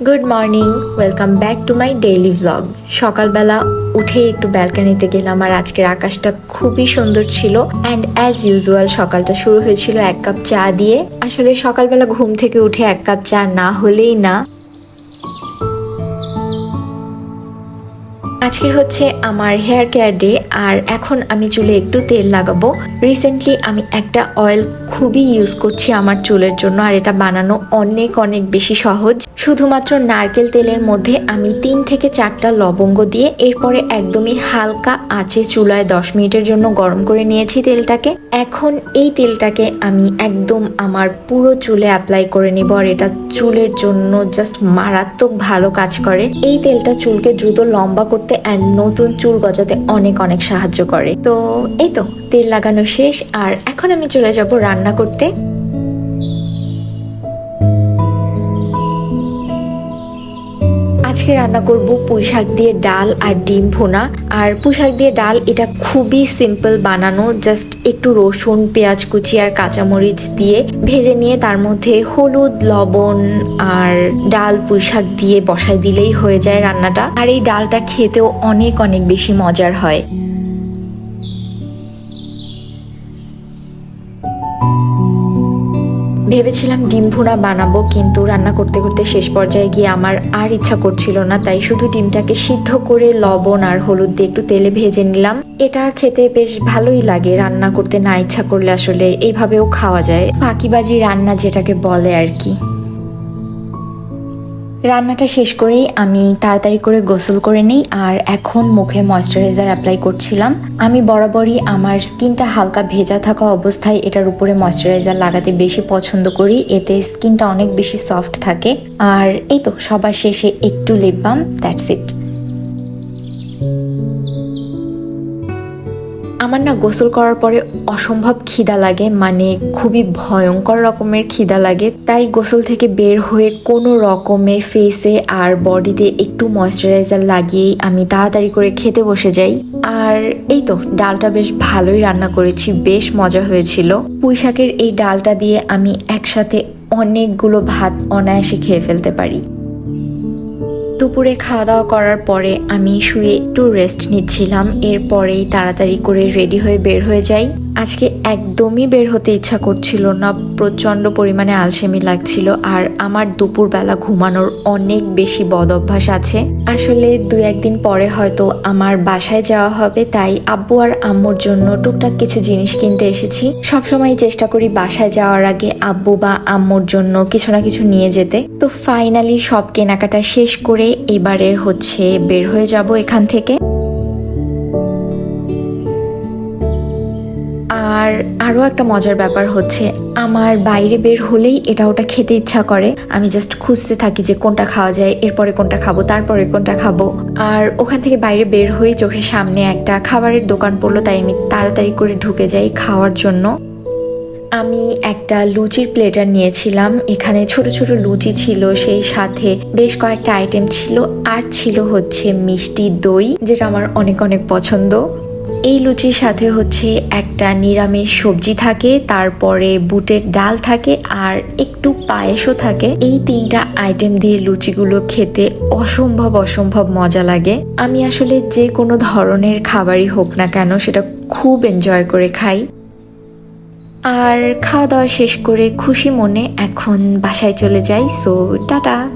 Good morning welcome back to my daily vlog সকালবেলা উঠে একটু ব্যালকানিতে গেলাম আর আজকের আকাশটা খুবই সুন্দর ছিল অ্যান্ড অ্যাজ ইউজুয়াল সকালটা শুরু হয়েছিল এক কাপ চা দিয়ে। আসলে সকালবেলা ঘুম থেকে উঠে এক কাপ চা না হলেই না। আজকে হচ্ছে আমার হেয়ার কেয়ার ডে আর এখন আমি চুলে একটু তেল লাগাবো। রিসেন্টলি আমি একটা অয়েল খুবই ইউজ করছি আমার চুলের জন্য, আর এটা বানানো অনেক অনেক বেশি সহজ। শুধুমাত্র নারকেল তেলের মধ্যে আমি তিন থেকে চারটা লবঙ্গ দিয়ে এরপরে একদমই হালকা আঁচে চুলায় দশ মিনিটের জন্য গরম করে নিয়েছি তেলটাকে। এখন এই তেলটাকে আমি একদম আমার পুরো চুলে অ্যাপ্লাই করে নিব, আর এটা চুলের জন্য জাস্ট মারাত্মক ভালো কাজ করে। এই তেলটা চুলকে দ্রুত লম্বা করতে অ্যান্ড নতুন চুল গজাতে অনেক অনেক সাহায্য করে। তো এই তো, তেল লাগানো শেষ, আর এখন আমি চলে যাব রান্না করতে। আজকে রান্না করব পুঁই শাক দিয়ে ডাল আর ডিম ভুনা। আর পুঁই দিয়ে ডাল, এটা খুবই সিম্পল বানানো জাস্ট একটু রসুন, পেঁয়াজ কুচি আর কাঁচামরিচ দিয়ে ভেজে নিয়ে তার মধ্যে হলুদ, লবণ আর ডাল পুঁই শাক দিয়ে বসাই দিলেই হয়ে যায় রান্নাটা। আর এই ডালটা খেতেও অনেক অনেক বেশি মজার হয়। ভেবেছিলাম ডিম ভুনা বানাবো, কিন্তু রান্না করতে করতে শেষ পর্যায়ে গিয়ে আমার আর ইচ্ছা করছিল না, তাই শুধু ডিমটাকে সিদ্ধ করে লবণ আর হলুদ দিয়ে একটু তেলে ভেজে নিলাম। এটা খেতে বেশ ভালোই লাগে, রান্না করতে না ইচ্ছা করলে আসলে এইভাবেও খাওয়া যায়। ফাঁকিবাজি রান্না যেটাকে বলে আর কি। রান্নাটা শেষ করেই আমি তাড়াতাড়ি করে গোসল করে নিই আর এখন মুখে ময়শ্চারাইজার অ্যাপ্লাই করছিলাম। আমি বরাবরই আমার স্কিনটা হালকা ভেজা থাকা অবস্থায় এটার উপরে ময়শ্চারাইজার লাগাতে বেশি পছন্দ করি। এতে স্কিনটা অনেক বেশি সফট থাকে। আর এই তো সবার শেষে একটু লিপ বাম দ্যাটস ইট আমার না গোসল করার পরে অসম্ভব খিদা লাগে মানে খুবই ভয়ঙ্কর রকমের খিদা লাগে। তাই গোসল থেকে বের হয়ে কোনো রকমে ফেসে আর বডিতে একটু ময়শ্চারাইজার লাগিয়েই আমি তাড়াতাড়ি করে খেতে বসে যাই। আর এই তো, ডালটা বেশ ভালোই রান্না করেছি, বেশ মজা হয়েছিল। পুঁই শাকের এই ডালটা দিয়ে আমি একসাথে অনেকগুলো ভাত অনায়াসে খেয়ে ফেলতে পারি। দুপুরে খাওয়া দাওয়া করার পরে আমি শুয়ে একটু রেস্ট নিচ্ছিলাম। এরপরেই তাড়াতাড়ি করে রেডি হয়ে বের হয়ে যাই। আজকে একদমই বের হতে ইচ্ছা করছিল না, প্রচণ্ড পরিমাণে আলসেমি লাগছিল আর আমার দুপুরবেলা ঘুমানোর অনেক বেশি বদ অভ্যাস আছে। আসলে দু একদিন পরে হয়তো আমার বাসায় যাওয়া হবে, তাই আব্বু আর আম্মুর জন্য টুকটাক কিছু জিনিস কিনতে এসেছি। সবসময় চেষ্টা করি বাসায় যাওয়ার আগে আব্বু বা আম্মুর জন্য কিছু না কিছু নিয়ে যেতে। তো ফাইনালি সব কেনাকাটা শেষ করে এবারে হচ্ছে বের হয়ে যাব এখান থেকে। আর আরও একটা মজার ব্যাপার হচ্ছে, আমার বাইরে বের হলেই এটা ওটা খেতে ইচ্ছা করে। আমি জাস্ট খুঁজতে থাকি যে কোনটা খাওয়া যায়, এরপরে কোনটা খাব, তারপরে কোনটা খাব। আর ওখান থেকে বাইরে বের হয়ে চোখের সামনে একটা খাবারের দোকান পড়ল, তাই আমি তাড়াতাড়ি করে ঢুকে যাই খাওয়ার জন্য। আমি একটা লুচির প্লেটার নিয়েছিলাম, এখানে ছোট ছোট লুচি ছিল, সেই সাথে বেশ কয়েকটা আইটেম ছিল, আর ছিল হচ্ছে মিষ্টি দই, যেটা আমার অনেক অনেক পছন্দ। এই লুচির সাথে হচ্ছে একটা নিরামিষ সবজি থাকে, তারপরে বুটের ডাল থাকে আর একটু পায়েসও থাকে। এই তিনটা আইটেম দিয়ে লুচিগুলো খেতে অসম্ভব অসম্ভব মজা লাগে। আমি আসলে যে কোনো ধরনের খাবারই হোক না কেন সেটা খুব এনজয় করে খাই। আর খাওয়া দাওয়া শেষ করে খুশি মনে এখন বাসায় চলে যাই সো টাটা!